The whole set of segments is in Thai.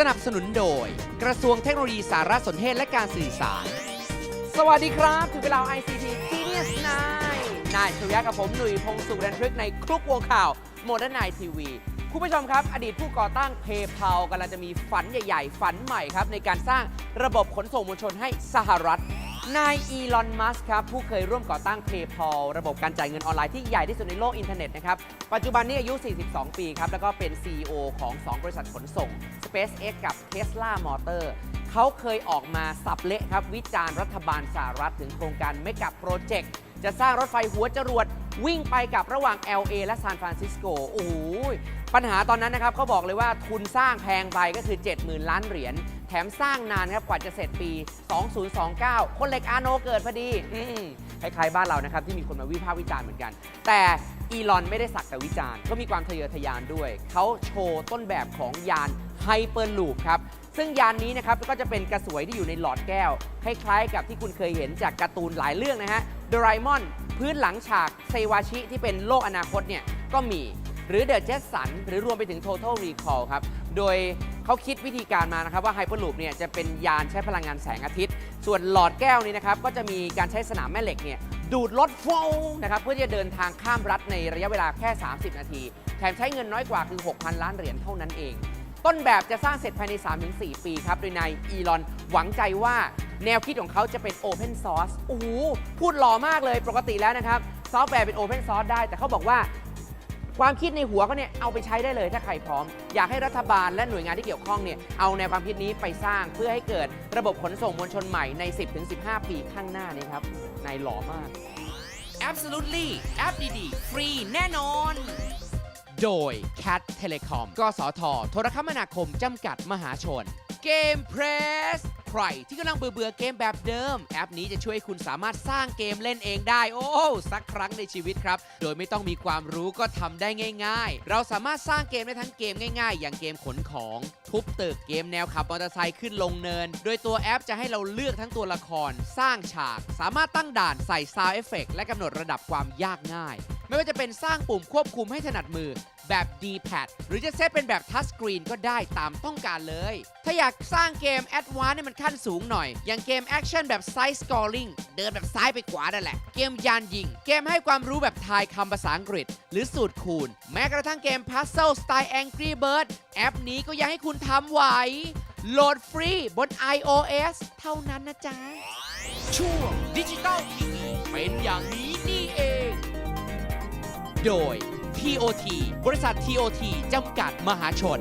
สนับสนุนโดย กระทรวงเทคโนโลยีสารสนเทศและการสื่อสาร สวัสดีครับ ถึงเวลา ICT Genius 9นายสุยะกับผมหนุ่ยพงศ์สุขดันทรึกในครุกวงข่าวโมเดิร์นไนทีวีคุณผู้ชมครับ อดีตผู้ก่อตั้งเพย์เพากำลังจะมีฝันใหญ่ ๆ ฝันใหม่ครับ ในการสร้างระบบขนส่งมวลชนให้สหรัฐ นายอีลอนมัสครับ ผู้เคยร่วมก่อตั้ง PayPal ระบบการจ่ายเงินออนไลน์ที่ใหญ่ที่สุดในโลกอินเทอร์เน็ตนะครับ ปัจจุบันนี้อายุ 42 ปีครับ แล้วก็เป็น CEO ของ 2 บริษัทขนส่ง SpaceX กับ Tesla Motor เขาเคยออกมาสับเละครับ วิจารณ์รัฐบาลสหรัฐถึงโครงการเมกะโปรเจกต์จะสร้างรถไฟหัวจรวดวิ่งไปกับระหว่าง LA และซานฟรานซิสโก โอ้โห ปัญหาตอนนั้นนะครับเขาบอกเลยว่าทุนสร้างแพงไปก็คือ 70,000 ล้านเหรียญ แถมสร้างนานครับกว่าจะเสร็จปี 2029 คนเหล็กอาโนเกิดพอดีอืมคล้ายๆบ้านเรานะครับที่มีคนมาวิพากษ์วิจารณ์เหมือนกัน แต่อีลอนไม่ได้สักแต่วิจารณ์ ก็มีความทะเยอทะยานด้วย เขาโชว์ต้นแบบของยานไฮเปอร์ลูปครับ ซึ่งยานนี้นะครับก็จะเป็นกระสวยที่อยู่ในหลอดแก้ว คล้ายๆ กับที่คุณเคยเห็นจากการ์ตูนหลายเรื่องนะฮะโดราเอมอนพื้นหลังฉากเซวาชิที่เป็นโลกอนาคตเนี่ยก็มี หรือเดอะเจสันหรือรวมไปถึง Total Recall ครับ โดยเขาคิดวิธีการมานะครับว่าไฮเปอร์ลูปเนี่ยจะเป็นยานใช้พลังงานแสงอาทิตย์ ส่วนหลอดแก้วนี้นะครับก็จะมีการใช้สนามแม่เหล็กเนี่ยดูดรถฟนะครับเพื่อที่จะเดินทางข้ามรัฐในระยะเวลาแค่ 30 นาที แถมใช้เงินน้อยกว่าคือ 6,000 ล้านเหรียญเท่านั้นเอง ต้นแบบจะสร้างเสร็จภายใน 3-4 ปีครับ โดยนายอีลอนหวังใจว่าแนวคิดของเขาจะเป็น Open Source โอ้โห พูดหล่อมากเลยปกติแล้วนะครับ ซอฟต์แวร์เป็น Open Source ได้ แต่เขาบอกว่า ความคิดในหัวเขาเนี่ยเอาไปใช้ได้เลยถ้าใครพร้อม อยากให้รัฐบาลและหน่วยงานที่เกี่ยวข้องเนี่ยเอาแนวความคิดนี้ไปสร้างเพื่อให้เกิดระบบขนส่งมวลชนใหม่ใน 10-15 ปีข้างหน้านี้ครับนายหล่อมาก Absolutely แอปดีๆฟรีแน่นอน โดย Cat Telecom กสท โทรคมนาคมจำกัดมหาชนเกม Press ใคร ที่กำลังเบื่อเบื่อเกมแบบเดิม แอปนี้จะช่วยคุณสามารถสร้างเกมเล่นเองได้ โอ้สักครั้งในชีวิตครับ โดยไม่ต้องมีความรู้ก็ทำได้ง่าย ๆ เราสามารถสร้างเกมได้ทั้งเกมง่าย ๆ อย่างเกมขนของทุบตึกเกมแนวขับมอเตอร์ไซค์ขึ้นลงเนิน โดยตัวแอปจะให้เราเลือกทั้งตัวละคร สร้างฉาก สามารถตั้งด่านใส่ซาวเอฟเฟกและกำหนดระดับความยากง่าย ไม่ว่าจะเป็นสร้างปุ่มควบคุมให้ถนัดมือ แบบ D-pad หรือจะเซตเป็นแบบทัชสกรีนก็ได้ตามต้องการเลย ถ้าอยากสร้างเกมแอดวานซ์ให้มันขั้นสูงหน่อย อย่างเกมแอคชั่นแบบไซส์สกอร์ลิงเดินแบบซ้ายไปขวานั่นแหละ เกมยานยิง เกมให้ความรู้แบบทายคำภาษาอังกฤษ หรือสูตรคูณ แม้กระทั่งเกมพัซเซิลสไตล์ Angry Bird แอปนี้ก็ยังให้คุณทำไหวโหลดฟรีบน iOS เท่านั้นนะจ๊ะ ช่วงดิจิตอลทีวีเป็นอย่างนี้นี่เอง โดย TOT บริษัท TOT จำกัดมหาชน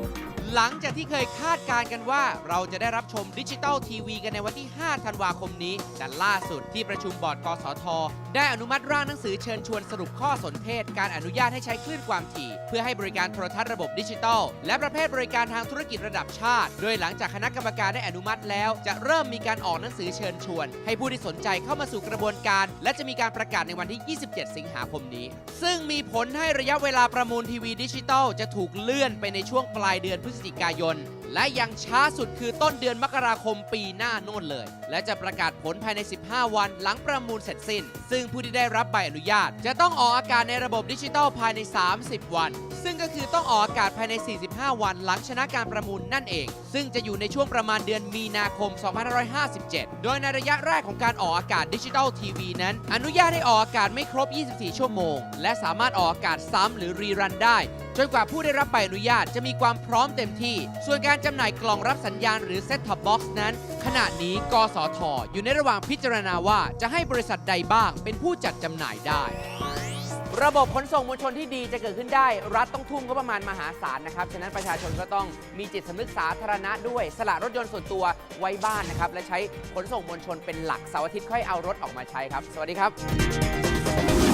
หลังจากที่เคยคาดการณ์กันว่า เราจะได้รับชมดิจิตอลทีวีกันในวันที่ 5 ธันวาคมนี้ แต่ล่าสุดที่ประชุมบอร์ดกสท ได้อนุมัติร่างหนังสือเชิญชวนสรุปข้อสนเทศ การอนุญาตให้ใช้คลื่นความถี่ เพื่อให้บริการโทรทัศน์ระบบดิจิตอลและประเภทบริการทางธุรกิจระดับชาติ โดยหลังจากคณะกรรมการได้อนุมัติแล้ว จะเริ่มมีการออกหนังสือเชิญชวน ให้ผู้ที่สนใจเข้ามาสู่กระบวนการ และจะมีการประกาศในวันที่ 27 สิงหาคมนี้ ซึ่งมีผลให้ระยะเวลาประมูลทีวีดิจิตอลจะถูกเลื่อนไปในช่วงปลายเดือนพฤศจิกายน และยังช้าสุดคือต้นเดือนมกราคมปีหน้าโน่นเลย และจะประกาศผลภายใน 15 วันหลังประมูลเสร็จสิ้น ซึ่งผู้ที่ได้รับใบอนุญาต จะต้องออกอากาศในระบบดิจิตอลภายใน 30 วัน ซึ่งก็คือต้องออกอากาศภายใน 45 วัน หลังชนะการประมูลนั่นเอง ซึ่งจะอยู่ในช่วงประมาณเดือนมีนาคม 2557 โดยในระยะแรกของการออกอากาศดิจิตอลทีวีนั้น อนุญาตให้ออกอากาศไม่ครบ 24 ชั่วโมง และสามารถออกอากาศซ้ำหรือรีรันได้ จนกว่าผู้ได้รับใบอนุญาตจะมีความพร้อมเต็มที่ ส่วนการจำหน่ายกล่องรับสัญญาณหรือ Set Top Box นั้น ขณะนี้กสทอยู่ในระหว่างพิจารณาว่าจะให้บริษัทใดบ้าง เป็นผู้จัดจำหน่ายได้ ระบบขนส่งมวลชนที่ดีจะเกิดขึ้นได้ รัฐต้องทุ่มก็ประมาณมหาศาลนะครับฉะนั้นประชาชนก็ต้องมีจิตสำนึกสาธารณะด้วย สละรถยนต์ส่วนตัวไว้บ้านนะครับและใช้ขนส่งมวลชนเป็นหลักเสาร์อาทิตย์ค่อยเอารถออกมาใช้ครับ สวัสดีครับ